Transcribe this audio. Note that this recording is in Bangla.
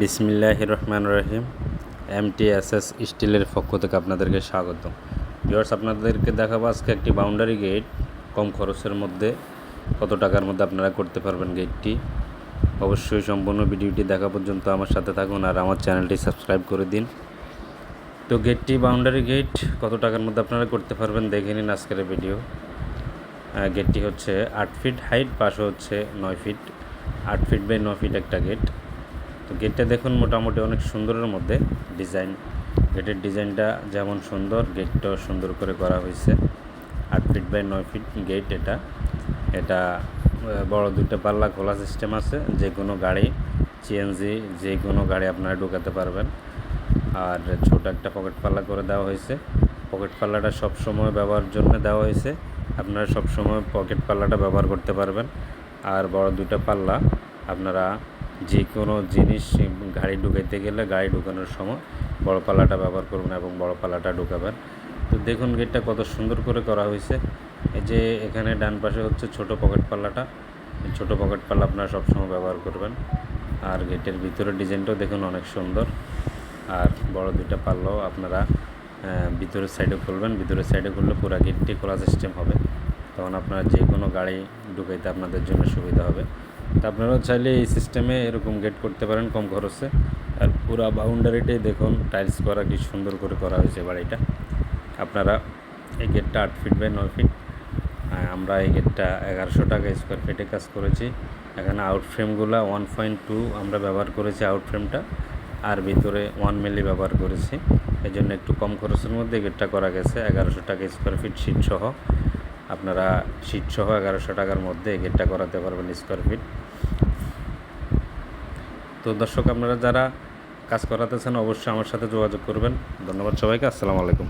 বিসমিল্লাহ রহমান রহিম। এম টি এস এস স্টিলের পক্ষ থেকে আপনাদেরকে স্বাগত। ভিউয়ার্স, আপনাদেরকে দেখাবো আজকে একটি বাউন্ডারি গেট। কম খরচের মধ্যে কত টাকার মধ্যে আপনারা করতে পারবেন গেটটি। অবশ্যই সম্পূর্ণ ভিডিওটি দেখা পর্যন্ত আমার সাথে থাকুন আর আমার চ্যানেলটি সাবস্ক্রাইব করে দিন। তো গেটটি, বাউন্ডারি গেট, কত টাকার মধ্যে আপনারা করতে পারবেন দেখে নিন আজকের ভিডিও। গেটটি হচ্ছে আট ফিট হাইট, পাশে হচ্ছে নয় ফিট। আট ফিট বাই নয় ফিট একটা গেট। তো গেটটা দেখুন মোটামুটি অনেক সুন্দরের মধ্যে ডিজাইন গেটের ডিজাইনটা যেমন সুন্দর গেটটাও সুন্দর করে করা হয়েছে। আট ফিট বাই নয় ফিট গেট এটা। এটা বড় দুইটা পাল্লা খোলা সিস্টেম আছে। যে কোনো গাড়ি সিএনজি যে কোনো গাড়ি আপনারা ঢোকাতে পারবেন। আর ছোট একটা পকেট পাল্লা করে দেওয়া হয়েছে। পকেট পাল্লাটা সব সময় ব্যবহারের জন্য দেওয়া হয়েছে। আপনারা সব সময় পকেট পাল্লাটা ব্যবহার করতে পারবেন। আর বড় দুটো পাল্লা আপনারা যে কোনো জিনিস গাড়ি ঢুকাইতে গেলে গাড়ি ঢুকানোর সময় বড় পাল্লাটা ব্যবহার করবেন এবং বড় পাল্লাটা ঢুকাবেন। তো দেখুন গেটটা কত সুন্দর করে করা হয়েছে। এই যে এখানে ডান পাশে হচ্ছে ছোট পকেট পাল্লাটা। ছোট পকেট পাল্লা আপনারা সবসময় ব্যবহার করবেন। আর গেটের ভিতরের ডিজাইনটাও দেখুন অনেক সুন্দর। আর বড় দুইটা পাল্লাও আপনারা ভিতরের সাইডে খুলবেন। ভিতরের সাইডে খুললে পুরো গেটটি খোলা সিস্টেম হবে। তখন আপনারা যে কোনো গাড়ি ঢুকাইতে আপনাদের জন্য সুবিধা হবে। তো আপনারাও চাইলে এই সিস্টেমে এরকম গেট করতে পারেন কম খরচে। আর পুরো বাউন্ডারিটাই দেখুন টাইলস করা কি সুন্দর করে করা হয়েছে বাড়িটা। আপনারা এই গেটটা আট ফিট বাই নয় ফিট আমরা এই গেটটা এগারোশো টাকা স্কোয়ার ফিটে কাজ করেছি। এখানে আউট ফ্রেমগুলো ওয়ান পয়েন্ট টু আমরা ব্যবহার করেছি আউট ফ্রেমটা আর ভিতরে ওয়ান মিলি ব্যবহার করেছি। এই জন্য একটু কম খরচের মধ্যে গেটটা করা গেছে, এগারোশো টাকা স্কোয়ার ফিট শীট সহ। আপনারা শীত সহ এগারোশো টাকার মধ্যে গেটটা করাতে পারবেন স্কোয়ার ফিট তো দর্শক, আপনারা যারা কাজ করাতেছেন, অবশ্যই আমার সাথে যোগাযোগ করবেন। ধন্যবাদ সবাইকে, আসসালামু আলাইকুম।